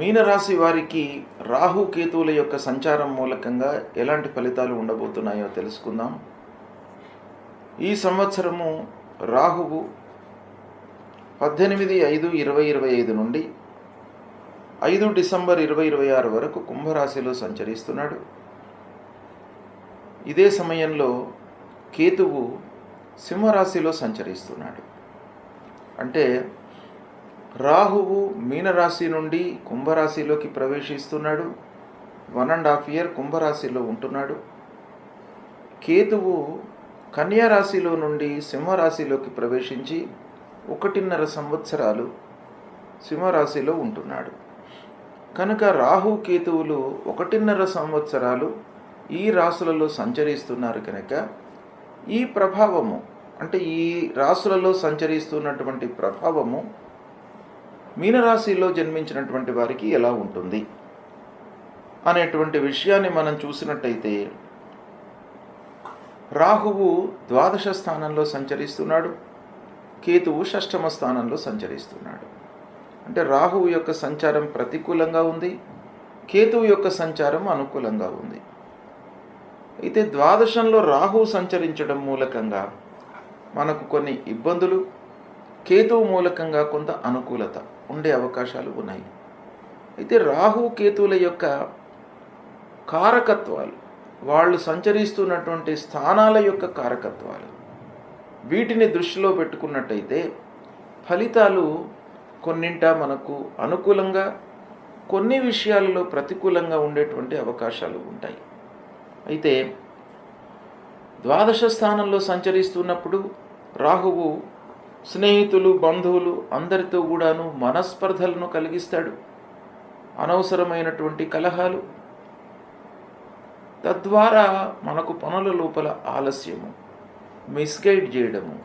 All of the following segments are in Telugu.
మీనరాశి వారికి రాహు కేతువుల యొక్క సంచారం మూలకంగా ఎలాంటి ఫలితాలు ఉండబోతున్నాయో తెలుసుకుందాం. ఈ సంవత్సరము రాహువు పద్దెనిమిది ఐదు ఇరవై ఇరవై ఐదు నుండి ఐదు డిసెంబర్ ఇరవై ఇరవై ఆరు వరకు కుంభరాశిలో సంచరిస్తున్నాడు. ఇదే సమయంలో కేతువు సింహరాశిలో సంచరిస్తున్నాడు. అంటే రాహువు మీనరాశి నుండి కుంభరాశిలోకి ప్రవేశిస్తున్నాడు. వన్ అండ్ హాఫ్ ఇయర్ కుంభరాశిలో ఉంటున్నాడు. కేతువు కన్యారాశిలో నుండి సింహరాశిలోకి ప్రవేశించి ఒకటిన్నర సంవత్సరాలు సింహరాశిలో ఉంటున్నాడు. కనుక రాహు కేతువులు ఒకటిన్నర సంవత్సరాలు ఈ రాసులలో సంచరిస్తున్నారు కనుక ఈ ప్రభావము అంటే ఈ రాసులలో సంచరిస్తున్నటువంటి ప్రభావము మీనరాశిలో జన్మించినటువంటి వారికి ఎలా ఉంటుంది? అనేటువంటి విషయాన్ని మనం చూసినట్టయితే రాహువు ద్వాదశ స్థానంలో సంచరిస్తున్నాడు. కేతువు షష్టమ స్థానంలో సంచరిస్తున్నాడు. అంటే రాహువు యొక్క సంచారం ప్రతికూలంగా ఉంది. కేతువు యొక్క సంచారం అనుకూలంగా ఉంది. అయితే ద్వాదశంలో రాహువు సంచరించడం మూలకంగా మనకు కొన్ని ఇబ్బందులు కేతువు మూలకంగా కొంత అనుకూలత ఉండే అవకాశాలు ఉన్నాయి. అయితే రాహు కేతువుల యొక్క కారకత్వాలు వాళ్ళు సంచరిస్తున్నటువంటి స్థానాల యొక్క కారకత్వాలు వీటిని దృష్టిలో పెట్టుకున్నట్టయితే ఫలితాలు కొన్నింట మనకు అనుకూలంగా కొన్ని విషయాలలో ప్రతికూలంగా ఉండేటువంటి అవకాశాలు ఉంటాయి. అయితే ద్వాదశ స్థానంలో సంచరిస్తున్నప్పుడు రాహువు స్నేహితులు బంధువులు అందరితో కూడాను మనస్పర్ధలను కలిగిస్తాడు. అనవసరమైనటువంటి కలహాలు. తద్వారా మనకు పనుల లోపల ఆలస్యము మిస్గైడ్ చేయడము.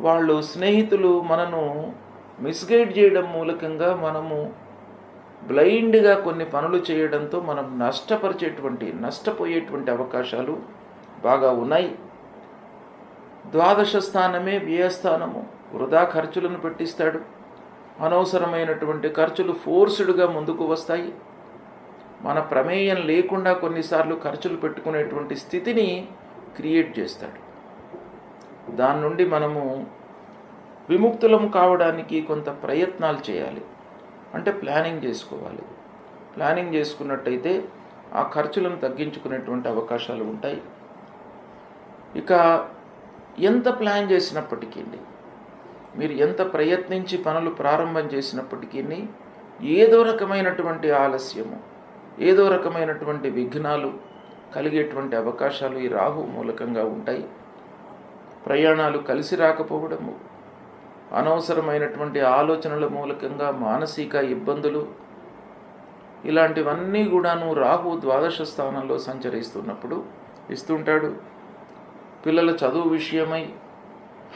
వాళ్ళు స్నేహితులు మనను మిస్గైడ్ చేయడం మూలకంగా మనము బ్లైండ్గా కొన్ని పనులు చేయడంతో మనం నష్టపరిచేటువంటి నష్టపోయేటువంటి అవకాశాలు బాగా ఉన్నాయి. ద్వాదశ స్థానమే వ్యయస్థానము వృధా ఖర్చులను పెట్టిస్తాడు. అనవసరమైనటువంటి ఖర్చులు ఫోర్స్డ్గా ముందుకు వస్తాయి. మన ప్రమేయం లేకుండా కొన్నిసార్లు ఖర్చులు పెట్టుకునేటువంటి స్థితిని క్రియేట్ చేస్తాడు. దాని నుండి మనము విముక్తులం కావడానికి కొంత ప్రయత్నాలు చేయాలి. అంటే ప్లానింగ్ చేసుకోవాలి. ప్లానింగ్ చేసుకున్నట్టయితే ఆ ఖర్చులను తగ్గించుకునేటువంటి అవకాశాలు ఉంటాయి. ఇక ఎంత ప్లాన్ చేసినప్పటికీ మీరు ఎంత ప్రయత్నించి పనులు ప్రారంభం చేసినప్పటికీ ఏదో రకమైనటువంటి ఆలస్యము ఏదో రకమైనటువంటి విఘ్నాలు కలిగేటువంటి అవకాశాలు ఈ రాహు మూలకంగా ఉంటాయి. ప్రయాణాలు కలిసి రాకపోవడము అనవసరమైనటువంటి ఆలోచనల మూలకంగా మానసిక ఇబ్బందులు ఇలాంటివన్నీ కూడాను రాహు ద్వాదశ స్థానంలో సంచరిస్తున్నప్పుడు ఇస్తుంటాడు. పిల్లల చదువు విషయమై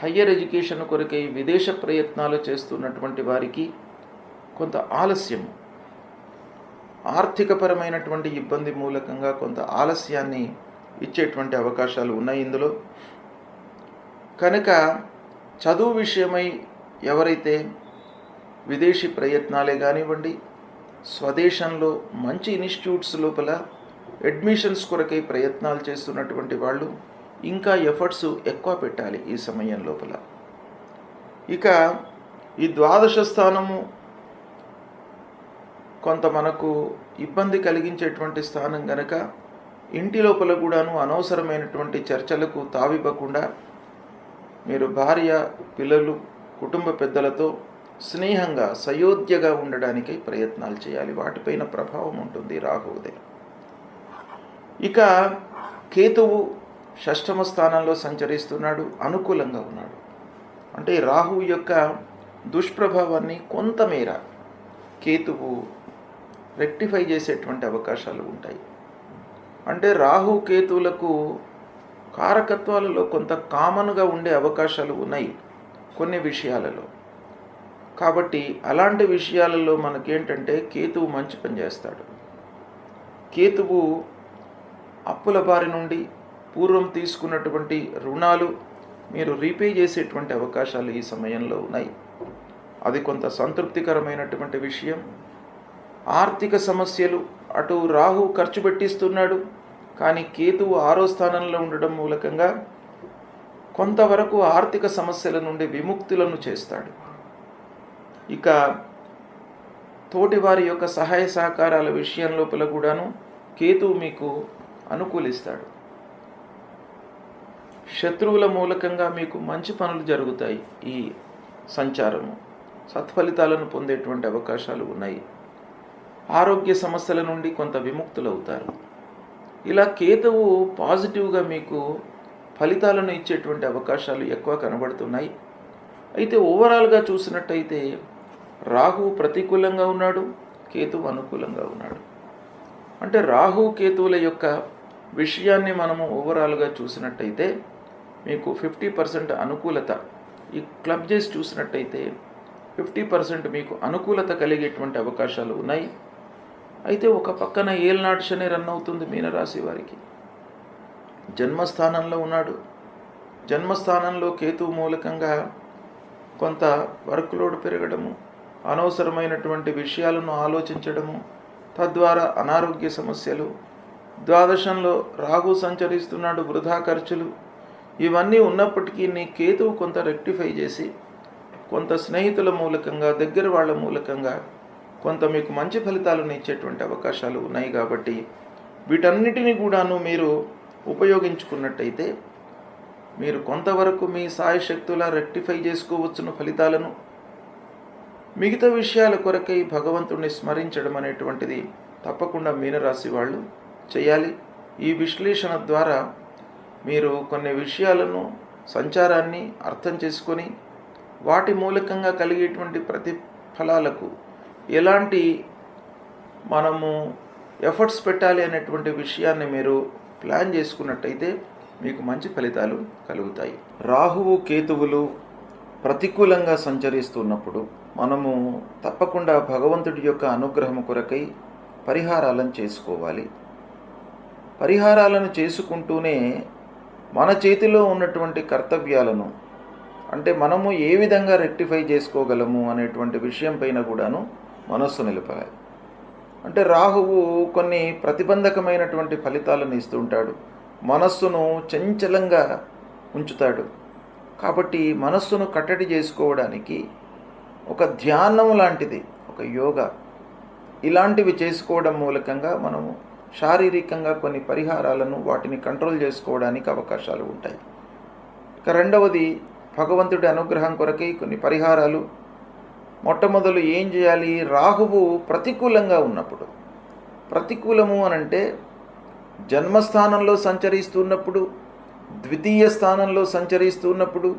హయ్యర్ ఎడ్యుకేషన్ కొరకై విదేశ ప్రయత్నాలు చేస్తున్నటువంటి వారికి కొంత ఆలస్యం ఆర్థికపరమైనటువంటి ఇబ్బంది మూలకంగా కొంత ఆలస్యాన్ని ఇచ్చేటువంటి అవకాశాలు ఉన్నాయి ఇందులో. కనుక చదువు విషయమై ఎవరైతే విదేశీ ప్రయత్నాలే కానివ్వండి స్వదేశంలో మంచి ఇన్స్టిట్యూట్స్ లోపల అడ్మిషన్స్ కొరకై ప్రయత్నాలు చేస్తున్నటువంటి వాళ్ళు ఇంకా ఎఫర్ట్స్ ఎక్కువ పెట్టాలి ఈ సమయం లోపల. ఇక ఈ ద్వాదశ స్థానము కొంత మనకు ఇబ్బంది కలిగించేటువంటి స్థానం గనక ఇంటి లోపల కూడాను అనవసరమైనటువంటి చర్చలకు తావివ్వకుండా మీరు భార్య పిల్లలు కుటుంబ పెద్దలతో స్నేహంగా సయోధ్యగా ఉండడానికి ప్రయత్నాలు చేయాలి. వాటిపైన ప్రభావం ఉంటుంది రాహువుదే. ఇక కేతువు షష్టమ స్థానంలో సంచరిస్తున్నాడు అనుకూలంగా ఉన్నాడు. అంటే రాహు యొక్క దుష్ప్రభావాన్ని కొంతమేర కేతువు రెక్టిఫై చేసేటువంటి అవకాశాలు ఉంటాయి. అంటే రాహు కేతువులకు కారకత్వాలలో కొంత కామన్గా ఉండే అవకాశాలు ఉన్నాయి కొన్ని విషయాలలో. కాబట్టి అలాంటి విషయాలలో మనకేంటంటే కేతువు మంచి పని చేస్తాడు. కేతువు అప్పుల బారి నుండి పూర్వం తీసుకున్నటువంటి రుణాలు మీరు రీపే చేసేటువంటి అవకాశాలు ఈ సమయంలో ఉన్నాయి. అది కొంత సంతృప్తికరమైనటువంటి విషయం. ఆర్థిక సమస్యలు అటు రాహు ఖర్చు పెట్టిస్తున్నాడు కానీ కేతువు ఆరో స్థానంలో ఉండడం మూలకంగా కొంతవరకు ఆర్థిక సమస్యల నుండి విముక్తులను చేస్తాడు. ఇక తోటి వారి యొక్క సహాయ సహకారాల విషయం లోపల కూడాను కేతువు మీకు అనుకూలిస్తాడు. శత్రువుల మూలకంగా మీకు మంచి పనులు జరుగుతాయి ఈ సంచారము. సత్ఫలితాలను పొందేటువంటి అవకాశాలు ఉన్నాయి. ఆరోగ్య సమస్యల నుండి కొంత విముక్తులవుతారు. ఇలా కేతువు పాజిటివ్గా మీకు ఫలితాలను ఇచ్చేటువంటి అవకాశాలు ఎక్కువ కనబడుతున్నాయి. అయితే ఓవరాల్గా చూసినట్టయితే రాహు ప్రతికూలంగా ఉన్నాడు కేతువు అనుకూలంగా ఉన్నాడు. అంటే రాహు కేతువుల యొక్క విషయాన్ని మనము ఓవరాల్గా చూసినట్టయితే మీకు ఫిఫ్టీ పర్సెంట్ అనుకూలత. ఈ క్లబ్ చేసి చూసినట్టయితే ఫిఫ్టీ పర్సెంట్ మీకు అనుకూలత కలిగేటువంటి అవకాశాలు ఉన్నాయి. అయితే ఒక పక్కన ఏల్నాడు శని రన్ అవుతుంది మీనరాశి వారికి. జన్మస్థానంలో ఉన్నాడు. జన్మస్థానంలో కేతు మూలకంగా కొంత వర్క్ లోడ్ పెరగడము అనవసరమైనటువంటి విషయాలను ఆలోచించడము తద్వారా అనారోగ్య సమస్యలు ద్వాదశంలో రాహు సంచరిస్తున్నాడు వృధా ఖర్చులు ఇవన్నీ ఉన్నప్పటికీ నీ కేతువు కొంత రెక్టిఫై చేసి కొంత స్నేహితుల మూలకంగా దగ్గర వాళ్ళ మూలకంగా కొంత మీకు మంచి ఫలితాలను ఇచ్చేటువంటి అవకాశాలు ఉన్నాయి కాబట్టి వీటన్నిటిని కూడాను మీరు ఉపయోగించుకున్నట్టయితే మీరు కొంతవరకు మీ సాయశక్తులా రెక్టిఫై చేసుకోవచ్చును ఫలితాలను. మిగతా విషయాల కొరకై భగవంతుణ్ణి స్మరించడం అనేటువంటిది తప్పకుండా మీనరాశి వాళ్ళు చేయాలి. ఈ విశ్లేషణ ద్వారా మీరు కొన్ని విషయాలను సంచారాన్ని అర్థం చేసుకొని వాటి మూలకంగా కలిగేటువంటి ప్రతిఫలాలకు ఎలాంటి మనము ఎఫర్ట్స్ పెట్టాలి అనేటువంటి విషయాన్ని మీరు ప్లాన్ చేసుకున్నట్టయితే మీకు మంచి ఫలితాలు కలుగుతాయి. రాహువు కేతువులు ప్రతికూలంగా సంచరిస్తున్నప్పుడు మనము తప్పకుండా భగవంతుడి యొక్క అనుగ్రహం కొరకై పరిహారాలను చేసుకోవాలి. పరిహారాలను చేసుకుంటూనే మన చేతిలో ఉన్నటువంటి కర్తవ్యాలను అంటే మనము ఏ విధంగా రెక్టిఫై చేసుకోగలము అనేటువంటి విషయం పైన కూడాను మనస్సు నిలపాలి. అంటే రాహువు కొన్ని ప్రతిబంధకమైనటువంటి ఫలితాలను ఇస్తుంటాడు మనస్సును చంచలంగా ఉంచుతాడు. కాబట్టి మనస్సును కట్టడి చేసుకోవడానికి ఒక ధ్యానం లాంటిది ఒక యోగా ఇలాంటివి చేసుకోవడం మూలకంగా మనము శారీరకంగా కొన్ని పరిహారాలను వాటిని కంట్రోల్ చేసుకోవడానికి అవకాశాలు ఉంటాయి. ఇక రెండవది భగవంతుడి అనుగ్రహం కొరకై కొన్ని పరిహారాలు. మొట్టమొదలు ఏం చేయాలి? రాహువు ప్రతికూలంగా ఉన్నప్పుడు. ప్రతికూలము అనంటే జన్మస్థానంలో సంచరిస్తున్నప్పుడు ద్వితీయ స్థానంలో సంచరిస్తున్నప్పుడు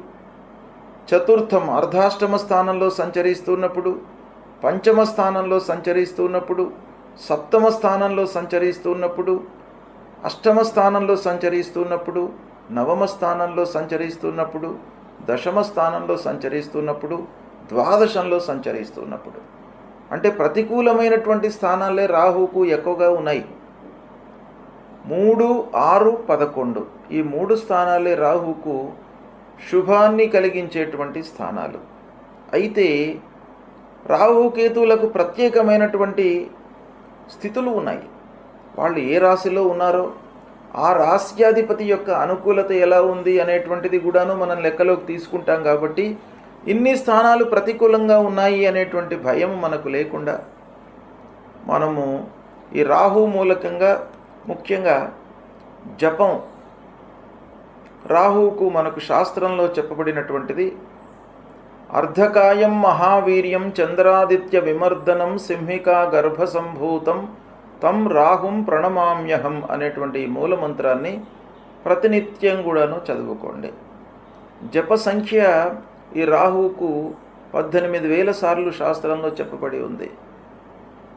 చతుర్థం అర్ధాష్టమ స్థానంలో సంచరిస్తున్నప్పుడు పంచమ స్థానంలో సంచరిస్తున్నప్పుడు సప్తమ స్థానంలో సంచరిస్తున్నప్పుడు అష్టమ స్థానంలో సంచరిస్తున్నప్పుడు నవమ స్థానంలో సంచరిస్తున్నప్పుడు దశమ స్థానంలో సంచరిస్తున్నప్పుడు ద్వాదశంలో సంచరిస్తున్నప్పుడు. అంటే ప్రతికూలమైనటువంటి స్థానాలే రాహుకు ఎక్కువగా ఉన్నాయి. మూడు ఆరు పదకొండు ఈ మూడు స్థానాలే రాహుకు శుభాన్ని కలిగించేటువంటి స్థానాలు. అయితే రాహుకేతువులకు ప్రత్యేకమైనటువంటి స్థితులు ఉన్నాయి. వాళ్ళు ఏ రాశిలో ఉన్నారో ఆ రాశ్యాధిపతి యొక్క అనుకూలత ఎలా ఉంది అనేటువంటిది కూడాను మనం లెక్కలోకి తీసుకుంటాం కాబట్టి ఇన్ని స్థానాలు ప్రతికూలంగా ఉన్నాయి అనేటువంటి భయం మనకు లేకుండా మనము ఈ రాహు మూలకంగా ముఖ్యంగా జపం రాహువుకు మనకు శాస్త్రంలో చెప్పబడినటువంటిది అర్ధకాయం మహావీర్యం చంద్రాదిత్య విమర్దనం సింహికా గర్భసంభూతం తం రాహుం ప్రణమామ్యహం అనేటువంటి ఈ మూలమంత్రాన్ని ప్రతినిత్యం కూడాను చదువుకోండి. జప సంఖ్య ఈ రాహువుకు పద్దెనిమిది వేల సార్లు శాస్త్రంలో చెప్పబడి ఉంది.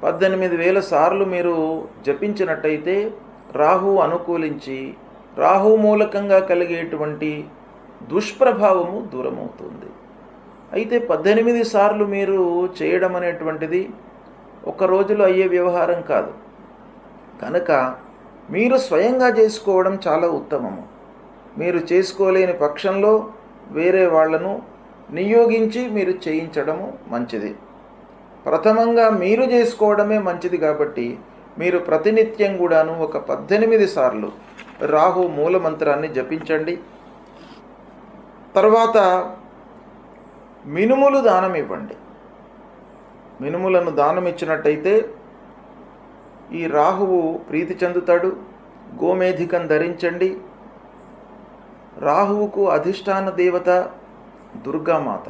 పద్దెనిమిది వేల సార్లు మీరు జపించినట్టయితే రాహు అనుకూలించి రాహు మూలకంగా కలిగేటువంటి దుష్ప్రభావము దూరమవుతుంది. అయితే పద్దెనిమిది సార్లు మీరు చేయడం అనేటువంటిది ఒక రోజులో అయ్యే వ్యవహారం కాదు. కనుక మీరు స్వయంగా చేసుకోవడం చాలా ఉత్తమము. మీరు చేసుకోలేని పక్షంలో వేరే వాళ్ళను నియోగించి మీరు చేయించడము మంచిది. ప్రథమంగా మీరు చేసుకోవడమే మంచిది కాబట్టి మీరు ప్రతినిత్యం కూడాను ఒక పద్దెనిమిది సార్లు రాహు మూలమంత్రాన్ని జపించండి. తర్వాత మినుములు దానం ఇవ్వండి. మినుములను దానం ఇచ్చినట్టయితే ఈ రాహువు ప్రీతి చెందుతాడు గోమేధికం ధరించండి. రాహువుకు అధిష్టాన దేవత దుర్గామాత.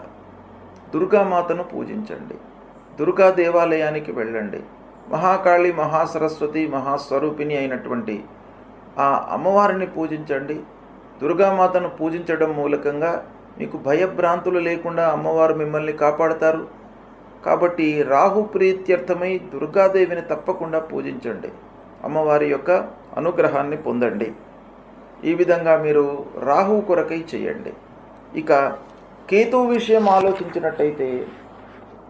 దుర్గామాతను పూజించండి. దుర్గా దేవాలయానికి వెళ్ళండి. మహాకాళి మహాసరస్వతి మహాస్వరూపిణి అయినటువంటి ఆ అమ్మవారిని పూజించండి. దుర్గామాతను పూజించడం మూలకంగా మీకు భయభ్రాంతులు లేకుండా అమ్మవారు మిమ్మల్ని కాపాడతారు. కాబట్టి రాహు ప్రీత్యర్థమై దుర్గాదేవిని తప్పకుండా పూజించండి. అమ్మవారి యొక్క అనుగ్రహాన్ని పొందండి. ఈ విధంగా మీరు రాహు కొరకై చేయండి. ఇక కేతువు విషయం ఆలోచించినట్టయితే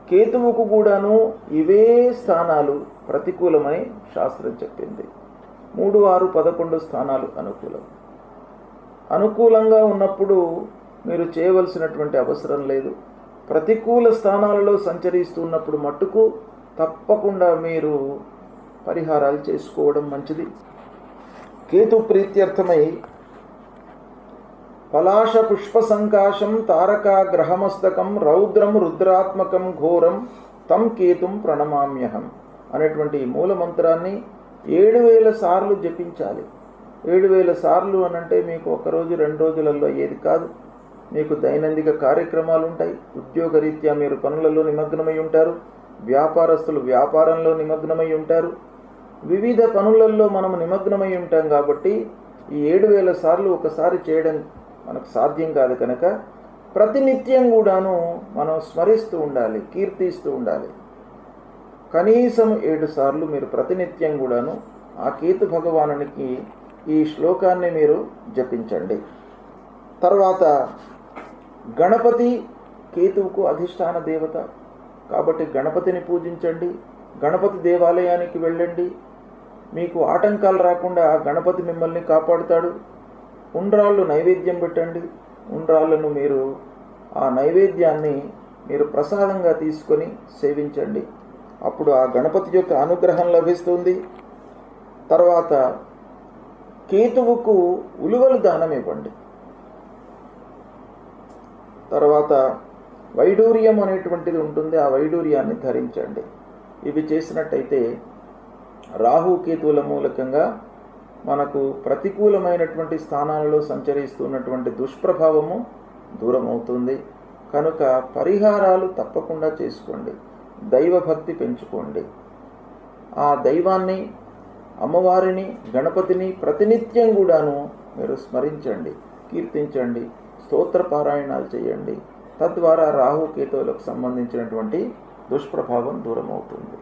కేతువుకు కూడాను ఇవే స్థానాలు ప్రతికూలమని శాస్త్రం చెప్పింది. మూడు ఆరు పదకొండు స్థానాలు అనుకూలం. అనుకూలంగా ఉన్నప్పుడు మీరు చేయవలసినటువంటి అవసరం లేదు. ప్రతికూల స్థానాలలో సంచరిస్తున్నప్పుడు మట్టుకు తప్పకుండా మీరు పరిహారాలు చేసుకోవడం మంచిది. కేతు ప్రీత్యర్థమై పలాశ పుష్ప సంకాశం తారకా గ్రహమస్తకం రౌద్రం రుద్రాత్మకం ఘోరం తం కేతుం ప్రణమామ్యహం అనేటువంటి ఈ మూల మంత్రాన్ని ఏడు వేల సార్లు జపించాలి. ఏడు వేల సార్లు అనంటే మీకు ఒకరోజు రెండు రోజులలో ఏది కాదు. మీకు దైనందిక కార్యక్రమాలు ఉంటాయి ఉద్యోగరీత్యా మీరు పనులలో నిమగ్నమై ఉంటారు. వ్యాపారస్తులు వ్యాపారంలో నిమగ్నమై ఉంటారు. వివిధ పనులలో మనం నిమగ్నమై ఉంటాం కాబట్టి ఈ ఏడు వేల సార్లు ఒకసారి చేయడం మనకు సాధ్యం కాదు కనుక ప్రతినిత్యం కూడాను మనం స్మరిస్తూ ఉండాలి కీర్తిస్తూ ఉండాలి. కనీసం ఏడు సార్లు మీరు ప్రతినిత్యం కూడాను ఆ కేతు భగవానునికి ఈ శ్లోకాన్ని మీరు జపించండి. తర్వాత గణపతి కేతువుకు అధిష్టాన దేవత. కాబట్టి గణపతిని పూజించండి గణపతి దేవాలయానికి వెళ్ళండి. మీకు ఆటంకాలు రాకుండా గణపతి మిమ్మల్ని కాపాడుతాడు. ఉండ్రాళ్ళు నైవేద్యం పెట్టండి. ఉండ్రాళ్ళను మీరు ఆ నైవేద్యాన్ని మీరు ప్రసాదంగా తీసుకొని సేవించండి. అప్పుడు ఆ గణపతి యొక్క అనుగ్రహం లభిస్తుంది. తర్వాత కేతువుకు ఉలువలు దానం ఇవ్వండి. తర్వాత వైడూర్యం అనేటువంటిది ఉంటుంది ఆ వైడూర్యాన్ని ధరించండి. ఇవి చేసినట్టయితే రాహు కేతువుల మూలకంగా మనకు ప్రతికూలమైనటువంటి స్థానాలలో సంచరిస్తున్నటువంటి దుష్ప్రభావము దూరం అవుతుంది కనుక పరిహారాలు తప్పకుండా చేసుకోండి. దైవభక్తి పెంచుకోండి. ఆ దైవాన్ని అమ్మవారిని గణపతిని ప్రతినిత్యం కూడాను మీరు స్మరించండి కీర్తించండి. స్తోత్ర పారాయణాలు చేయండి. తద్వారా రాహు కేతువులకు సంబంధించినటువంటి దుష్ప్రభావం దూరం అవుతుంది